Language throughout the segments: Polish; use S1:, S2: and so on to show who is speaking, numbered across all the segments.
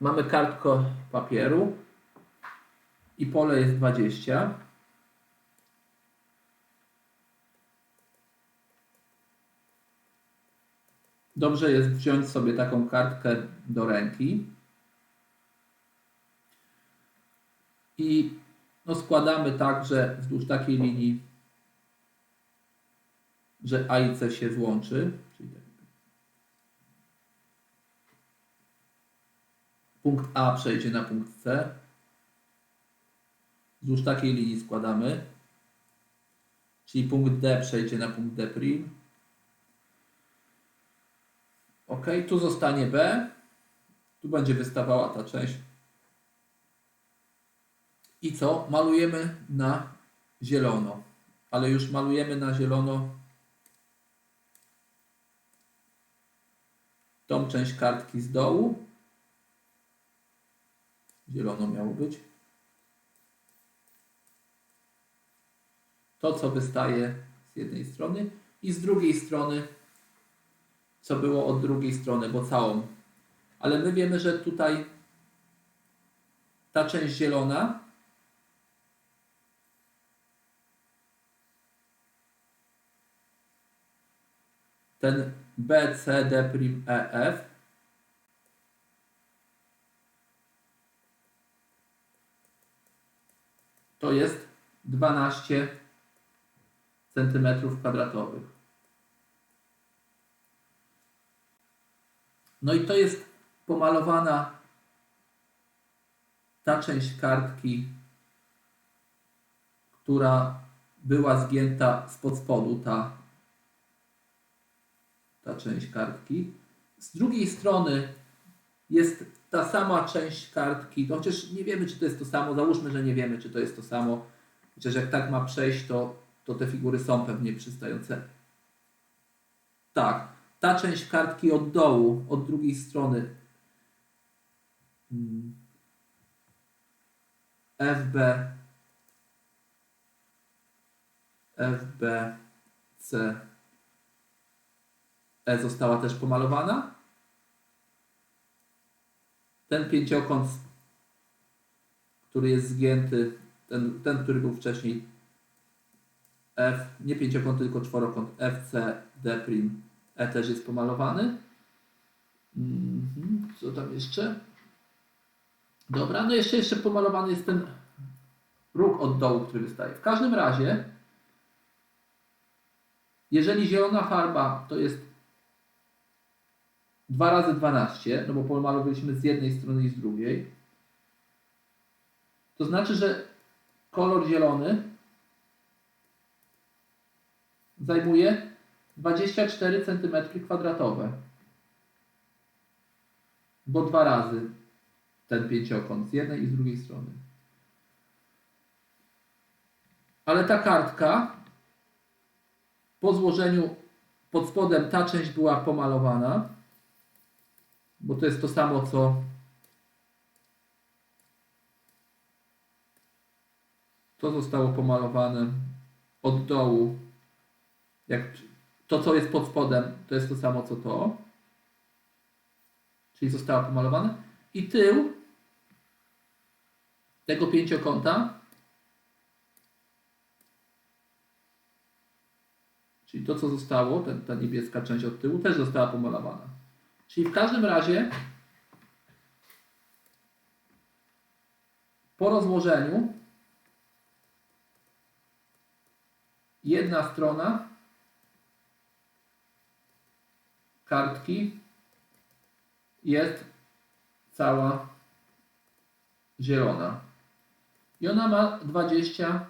S1: Mamy kartkę papieru i pole jest 20. Dobrze jest wziąć sobie taką kartkę do ręki i no składamy tak, że wzdłuż takiej linii, że A i C się złączy. Czyli tak. Punkt A przejdzie na punkt C. Wzdłuż takiej linii składamy. Czyli punkt D przejdzie na punkt D'. Ok, tu zostanie B. Tu będzie wystawała ta część. I co? Malujemy na zielono. Ale już malujemy na zielono tą część kartki z dołu. Zielono miało być. To, co wystaje z jednej strony i z drugiej strony, co było od drugiej strony, bo całą. Ale my wiemy, że tutaj ta część zielona ten B, C, D, E, F to jest 12 centymetrów kwadratowych. No i to jest pomalowana ta część kartki, która była zgięta spod spodu, ta, ta część kartki. Z drugiej strony jest ta sama część kartki, no chociaż nie wiemy, czy to jest to samo, załóżmy, że nie wiemy, czy to jest to samo, chociaż jak tak ma przejść, to, to te figury są pewnie przystające. Tak, ta część kartki od dołu, od drugiej strony mm, FB FB C E została też pomalowana. Ten pięciokąt, który jest zgięty, ten, ten który był wcześniej F, nie pięciokąt, tylko czworokąt FC D', E też jest pomalowany. Mhm, Co tam jeszcze? Dobra, no jeszcze, jeszcze pomalowany jest ten róg od dołu, który wystaje. W każdym razie, jeżeli zielona farba to jest 2 razy 12, no bo pomalowaliśmy z jednej strony i z drugiej, to znaczy, że kolor zielony zajmuje 24 cm kwadratowe. Bo dwa razy ten pięciokąt z jednej i z drugiej strony. Ale ta kartka po złożeniu pod spodem ta część była pomalowana, bo to jest to samo co to zostało pomalowane od dołu. Jak to, co jest pod spodem, to jest to samo co to. Czyli zostało pomalowane. I tył tego pięciokąta, czyli to, co zostało, ten, ta niebieska część od tyłu, też została pomalowana. Czyli w każdym razie po rozłożeniu jedna strona kartki jest cała zielona. I ona ma 20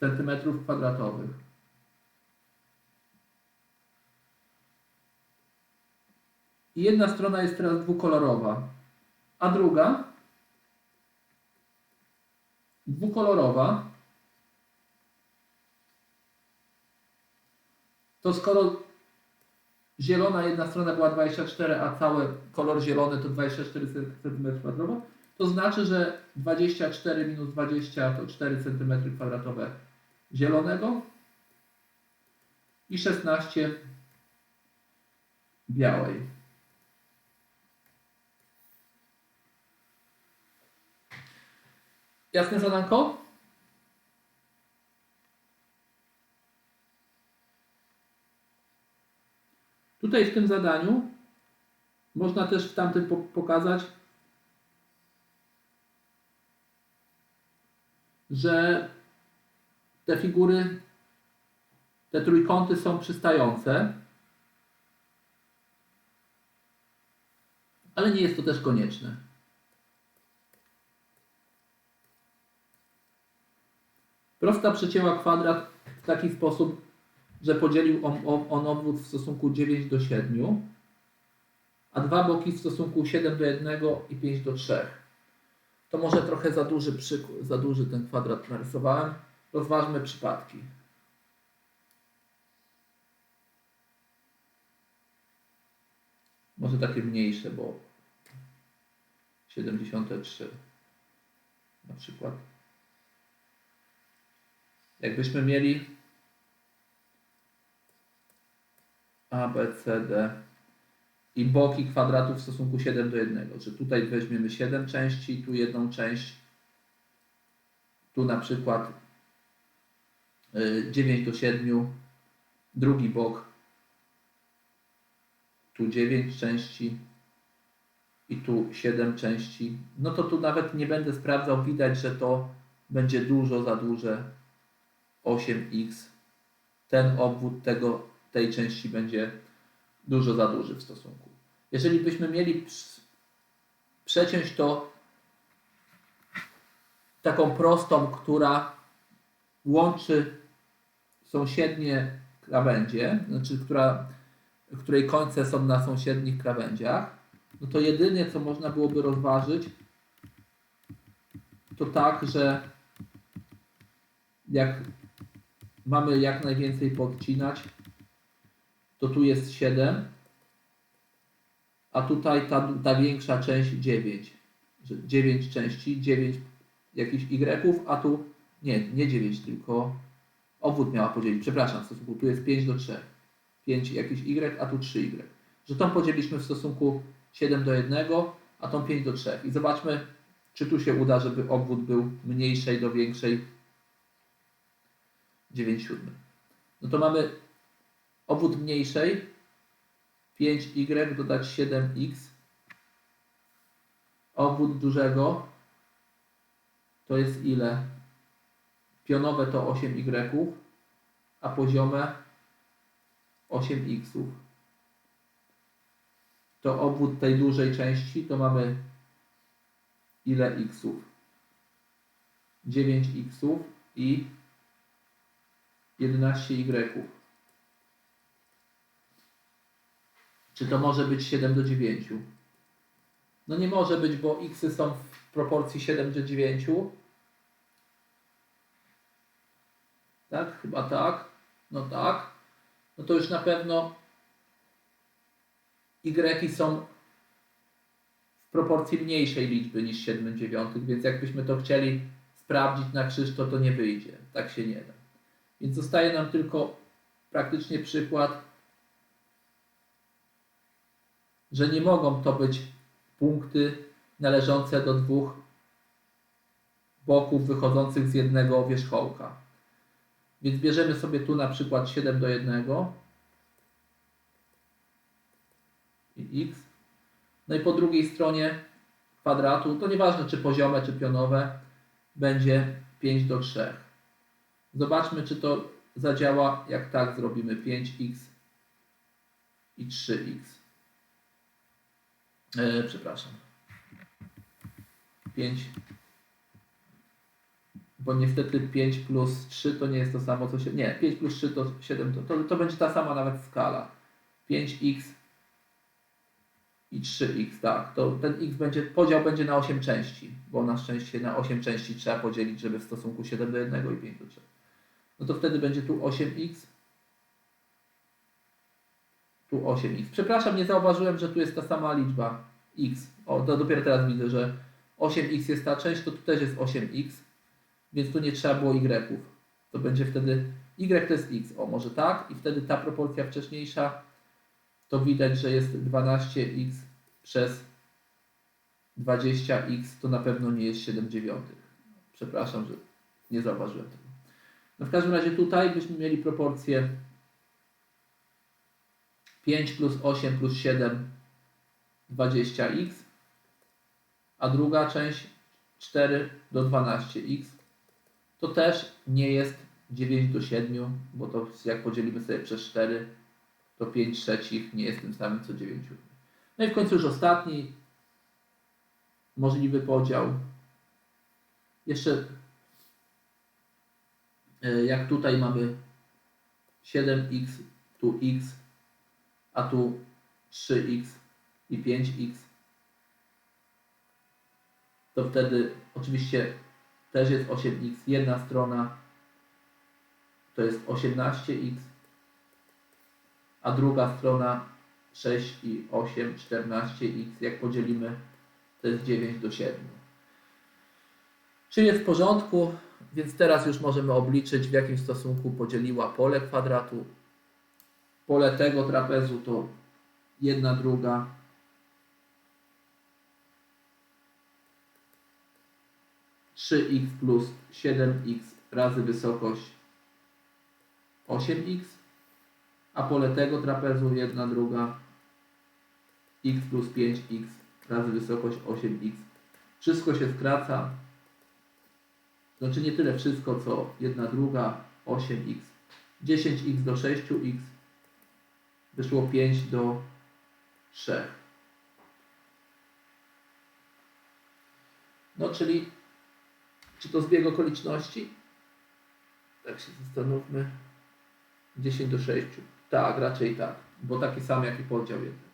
S1: centymetrów kwadratowych. I jedna strona jest teraz dwukolorowa, a druga dwukolorowa. To skoro zielona jedna strona była 24, a cały kolor zielony to 24 cm2, to znaczy, że 24 minus 20 to 4 cm2 zielonego i 16 białej. Jasne zadanko? Tutaj w tym zadaniu można też w tamtym po- pokazać, że te figury, te trójkąty są przystające, ale nie jest to też konieczne. Prosta przecięła kwadrat w taki sposób, że podzielił on, on, obwód w stosunku 9 do 7, a dwa boki w stosunku 7 do 1 i 5 do 3. To może trochę za duży za duży ten kwadrat narysowałem. Rozważmy przypadki. Może takie mniejsze, bo 73 na przykład. Jakbyśmy mieli A, B, C, D i boki kwadratu w stosunku 7 do 1, że tutaj weźmiemy 7 części, tu jedną część, tu na przykład y, 9 do 7, drugi bok, tu 9 części i tu 7 części, no to tu nawet nie będę sprawdzał, widać, że to będzie dużo za duże 8x. Ten obwód tego, tej części będzie dużo za duży w stosunku. Jeżeli byśmy mieli przeciąć to taką prostą, która łączy sąsiednie krawędzie, znaczy która, której końce są na sąsiednich krawędziach, no to jedynie co można byłoby rozważyć, to tak, że jak mamy jak najwięcej podcinać, to tu jest 7, a tutaj ta, ta większa część 9. Że 9 części, 9 jakichś Y, a tu nie, nie 9, tylko obwód miała podzielić. Przepraszam, w stosunku tu jest 5 do 3. 5 jakiś Y, a tu 3Y. Że tą podzieliliśmy w stosunku 7 do 1, a tą 5 do 3. I zobaczmy, czy tu się uda, żeby obwód był mniejszej do większej 9 siódmych. No to mamy obwód mniejszej 5y dodać 7x. Obwód dużego to jest ile? Pionowe to 8y, a poziome 8x. To obwód tej dużej części to mamy ile xów? 9x i 11y. Czy to może być 7 do 9? No nie może być, bo x są w proporcji 7 do 9. Tak? Chyba tak. No tak. No to już na pewno y są w proporcji mniejszej liczby niż 7 dziewiątych, więc jakbyśmy to chcieli sprawdzić na krzyż, to to nie wyjdzie. Tak się nie da. Więc zostaje nam tylko praktycznie przykład, że nie mogą to być punkty należące do dwóch boków wychodzących z jednego wierzchołka. Więc bierzemy sobie tu na przykład 7 do 1 i x. No i po drugiej stronie kwadratu, to nieważne czy poziome, czy pionowe, będzie 5 do 3. Zobaczmy, czy to zadziała, jak tak zrobimy 5x i 3x. E, przepraszam. 5. Bo niestety 5 plus 3 to nie jest to samo co się. Nie, 5 plus 3 to 7. To, to, to będzie ta sama nawet skala. 5x i 3x, tak. To ten x będzie, podział będzie na 8 części, bo na szczęście na 8 części trzeba podzielić, żeby w stosunku 7 do 1 i 5 do 3. No to wtedy będzie tu 8x. Tu 8x. Przepraszam, nie zauważyłem, że tu jest ta sama liczba x. O, to dopiero teraz widzę, że 8x jest ta część, to tu też jest 8x, więc tu nie trzeba było y. To będzie wtedy y to jest x. O, może tak. I wtedy ta proporcja wcześniejsza to widać, że jest 12x przez 20x, to na pewno nie jest 7 dziewiątych. Przepraszam, że nie zauważyłem tego. No w każdym razie tutaj byśmy mieli proporcję 5 plus 8 plus 7 20x, a druga część 4 do 12x. To też nie jest 9 do 7, bo to jak podzielimy sobie przez 4, to 5 trzecich nie jest tym samym co 9. No i w końcu już ostatni możliwy podział. Jeszcze jak tutaj mamy 7x, tu x, a tu 3x i 5x, to wtedy oczywiście też jest 8x. Jedna strona to jest 18x, a druga strona 6 i 8, 14x. Jak podzielimy, to jest 9 do 7. Czyli jest w porządku, więc teraz już możemy obliczyć, w jakim stosunku podzieliła pole kwadratu. Pole tego trapezu to 1 druga trzy x plus 7x razy wysokość 8x, a pole tego trapezu 1 druga x plus 5x razy wysokość 8x. Wszystko się skraca. Znaczy nie tyle wszystko, co 1 druga 8x. 10x do 6x wyszło 5 do 3. No czyli czy to zbieg okoliczności? Tak się zastanówmy. 10 do 6. Tak, raczej tak. Bo taki sam jak i podział jeden.